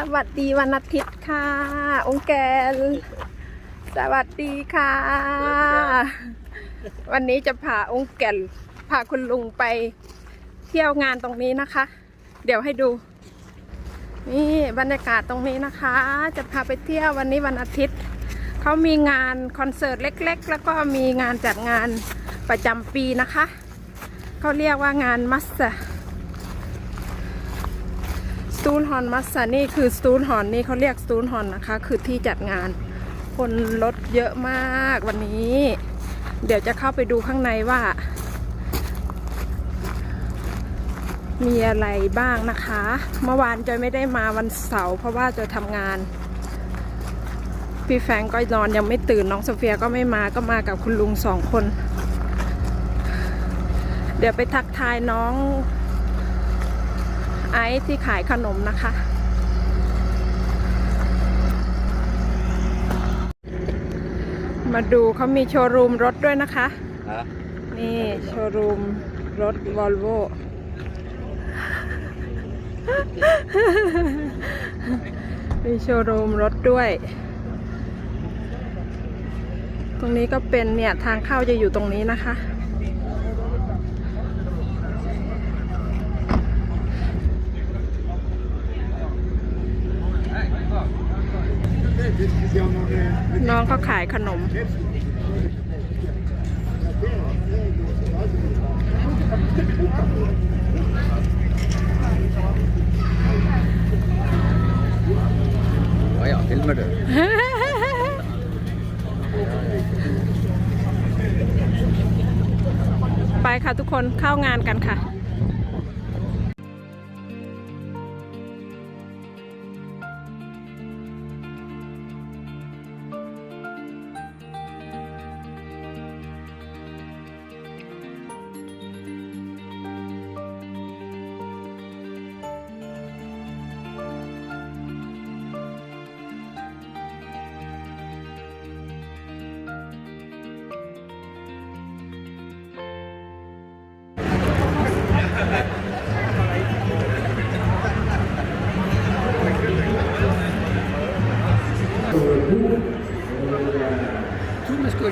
สวัสดีวันอาทิตย์ค่ะ องค์แกน สวัสดีค่ะ วันนี้จะพาองค์แก่นพาคุณลุงไปเที่ยวงานตรงนี้นะคะ เดี๋ยวให้ดู นี่บรรยากาศตรงนี้นะคะ จะพาไปเที่ยววันนี้วันอาทิตย์เขามีงานคอนเสิร์ตเล็ก ๆ แล้วก็มีงานจัดงานประจำปีนะคะเขาเรียกว่างานมัสซะส ตูนฮอนมัสซะนี่คือสตูนฮอนนี่เขาเรียกสตูนฮอนนะคะ คือที่จัดงาน คนรถเยอะมากวันนี้ เดี๋ยวจะเข้าไปดูข้างในว่า มีอะไรบ้างนะคะ เมื่อวานจอยไม่ได้มาวันเสาร์เพราะว่าจอยทำงาน พี่แฟงก็นอนยังไม่ตื่นน้องโซเฟียก็ไม่มาก็มากับคุณลุงสองคน เดี๋ยวไปทักทายน้อง ที่ขายขนมนะคะ มาดูเขามีโชว์รูมรถด้วยนะคะฮะนี่โชว์รูมรถวอลโวมีโชว์รูมรถด้วย ตรงนี้ก็เป็นเนี่ยทางเข้าจะอยู่ตรงนี้นะคะ น้องเขาขายขนม Ja, ja, filmer du? ไปค่ะทุกคนเข้างานกันค่ะ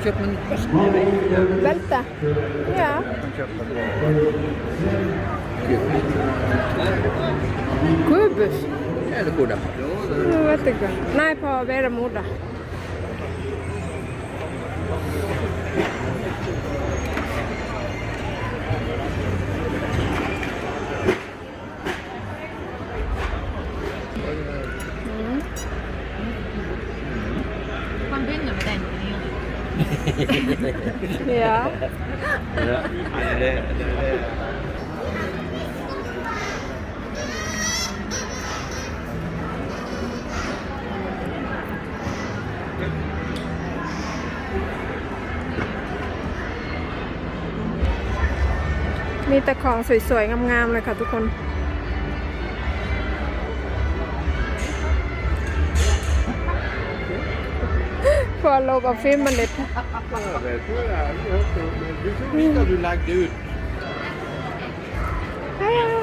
köpt en Välta? Ja. Kubus? Eller kuda? Nu goda. Mm, jag inte. Nej, på Veremoda. Ja. Ja, มีแต่ของสวยๆ งามๆ เลยค่ะทุกคน skål og filme litt. Yeah.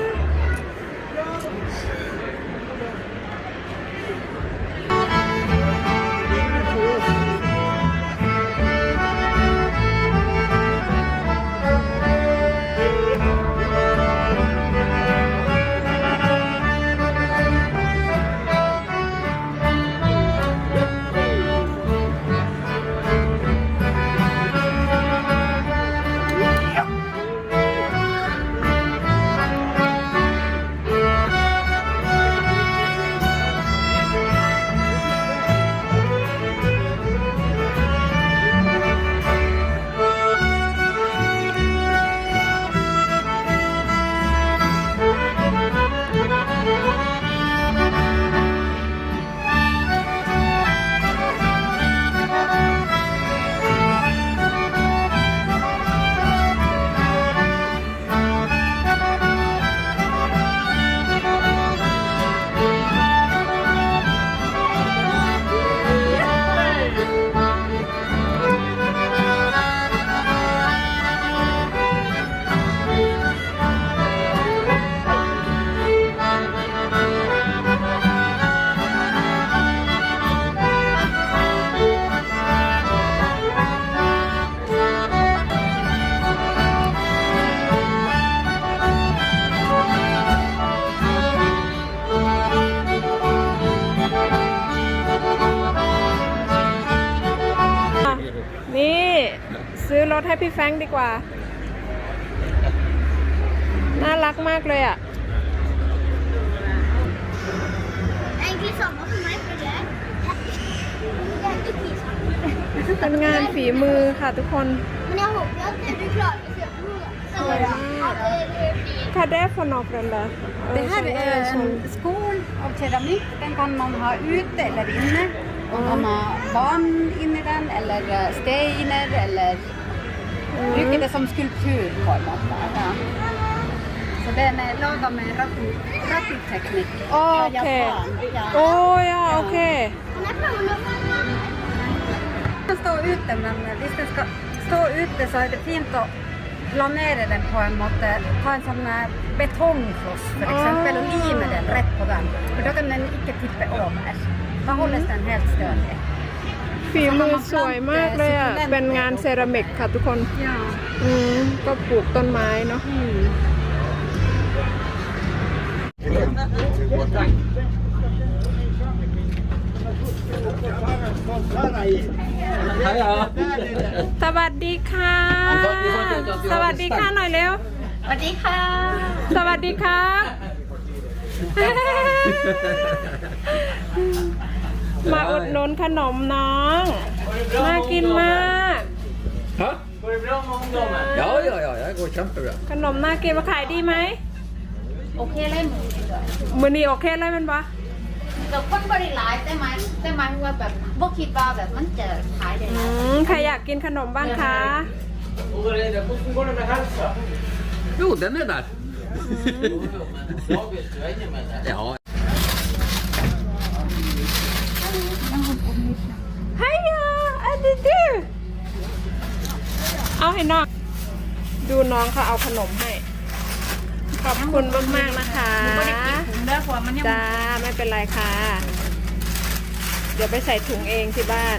Du lagt ut? Hej! ถให้พี่แฟรงค์ดีกว่า น่ารักมากเลยอะ Egentlig samme for meg, for det det er ikke pizza. เป็นงานฝีมือค่ะทุกคน Men jeg håper at du klarer å se på noe. Så at det blir คาเดฟนอกเรนเลย Det her er en skål av keramikk. Den kan man ha ute eller inne. Man kan ha barn inni den, eller eh, steiner, eller bruke det som skulptur på en måte. Ja. Så den er laga med raku- raku-teknikk โอ fra เค Japan. โอ้ Ja. ยโอเค Men jeg prøver nå. Den kan stå ute, men hvis den skal stå ute, så er det fint å planere den på en måte. Ta en sånn eh, betongkloss for eksempel, og lime den rett på den. For da kan den ikke tippe over. Da holdes den helt stødig. ฝีมือสวยมากเลยอะ เป็นงานเซรามิกค่ะทุกคน Ja. อืมก็ปลูกต้นไม้เนาะ Hej, ja. สวัสดีค่ะ สวัสดีค่ะหน่อยเร็ว สวัสดีค่ะ สวัสดีครับ มาอุดหนุนขนมน้องน่ากินมาก Hæ? Ja, ja, ja, det går kjempebra. ขนมน่ากินมาขายดีไหม โอเคเลยหมูมือนี้โอเคเลยแมันปะแต่คนบริหลายแต่หมายแต่หมายว่าแบบบ่คิดว่าแบบมันจะขายได้อืนะมใครอยากกินขนมบ้างคะ Jo, den er der. Ja. ไฮยาอันนี้ ดิเอาให้น้อง ดูน้องเขาเอาขนมให้ ขอบคุณมากๆนะคะบ่ได้กินถุงเด้อเพราะมันยังจ้าไม่เป็นไรค่ะ เดี๋ยวไปใส่ถุงเองที่บ้าน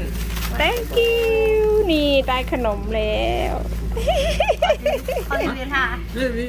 thank you นี่ได้ขนมแล้วเขาเรียนค่ะ Nu, vi-